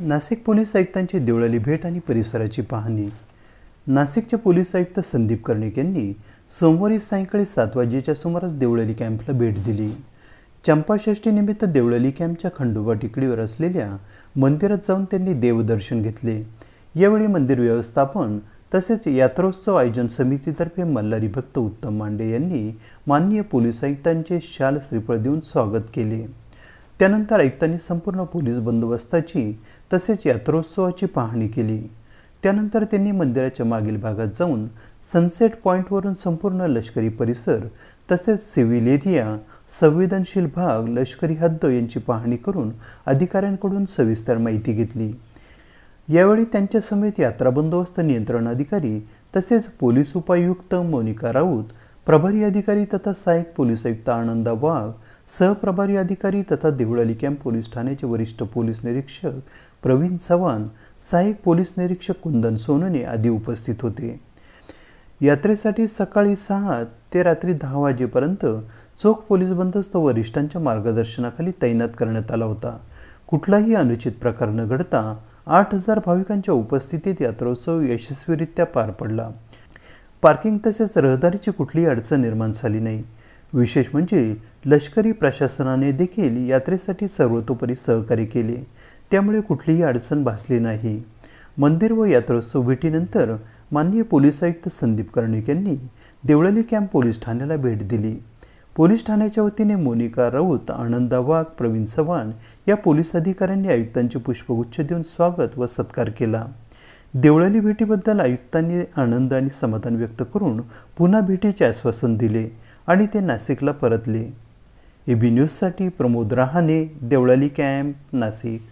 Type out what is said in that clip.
Nashik police आयुक्तांची देवळाली भेट आणि परिसराची पाहणी. नाशिकचे पोलीस आयुक्त संदीप कर्णिक यांनी सोमवारी सायंकाळी सात वाजेच्या सुमारास देवळाली कॅम्पला भेट दिली. चंपाषष्ठीनिमित्त देवळाली कॅम्पच्या खंडोबा टिकडीवर असलेल्या मंदिरात जाऊन त्यांनी देवदर्शन घेतले. यावेळी मंदिर व्यवस्थापन तसेच यात्रोत्सव आयोजन समितीतर्फे मल्हारी भक्त उत्तम मांडे यांनी माननीय पोलीस आयुक्तांचे शाल श्रीफळ देऊन स्वागत केले. त्यानंतर आयुक्तांनी संपूर्ण पोलीस बंदोबस्ताची तसेच यात्रोत्सवाची पाहणी केली. त्यानंतर त्यांनी मंदिराच्या मागील भागात जाऊन सनसेट पॉईंटवरून संपूर्ण लष्करी परिसर तसेच सिव्हिल एरिया संवेदनशील भाग लष्करी हद्द यांची पाहणी करून अधिकाऱ्यांकडून सविस्तर माहिती घेतली. यावेळी त्यांच्या समेत यात्रा बंदोबस्त नियंत्रण अधिकारी तसेच पोलीस उपायुक्त मोनिका राऊत प्रभारी अधिकारी तथा सहाय्यक पोलीस आयुक्त आनंदा वाघ सहप्रभारी अधिकारी तथा देवळाली कॅम्प पोलीस ठाण्याचे वरिष्ठ पोलीस निरीक्षक प्रवीण चव्हाण सहाय्यक पोलीस निरीक्षक कुंदन सोनने आदी उपस्थित होते. यात्रेसाठी सकाळी सहा ते रात्री दहा वाजेपर्यंत चोख पोलीस बंदोबस्त वरिष्ठांच्या मार्गदर्शनाखाली तैनात करण्यात आला होता. कुठलाही अनुचित प्रकार न घडता आठ हजार भाविकांच्या उपस्थितीत यात्रोत्सव यशस्वीरित्या पार पडला. पार्किंग तसेच रहदारीची कुठलीही अडचण निर्माण झाली नाही. विशेष म्हणजे लष्करी प्रशासनाने देखील यात्रेसाठी सर्वतोपरी सहकार्य केले. त्यामुळे कुठलीही अडचण भासली नाही. मंदिर व यात्रोत्सव भेटीनंतर माननीय पोलीस आयुक्त संदीप कर्णिक यांनी देवळाली कॅम्प पोलीस ठाण्याला भेट दिली. पोलीस ठाण्याच्या वतीने मोनिका राऊत आनंदा वाघ प्रवीण चव्हाण या पोलीस अधिकाऱ्यांनी आयुक्तांचे पुष्पगुच्छ देऊन स्वागत व सत्कार केला. देवळाली भेटीबद्दल आयुक्तांनी आनंद आणि समाधान व्यक्त करून पुन्हा भेटीचे आश्वासन दिले. आणि ते नाशिकला परतले. ए बी न्यूजसाठी प्रमोद रहाणे देवळाली कॅम्प नाशिक.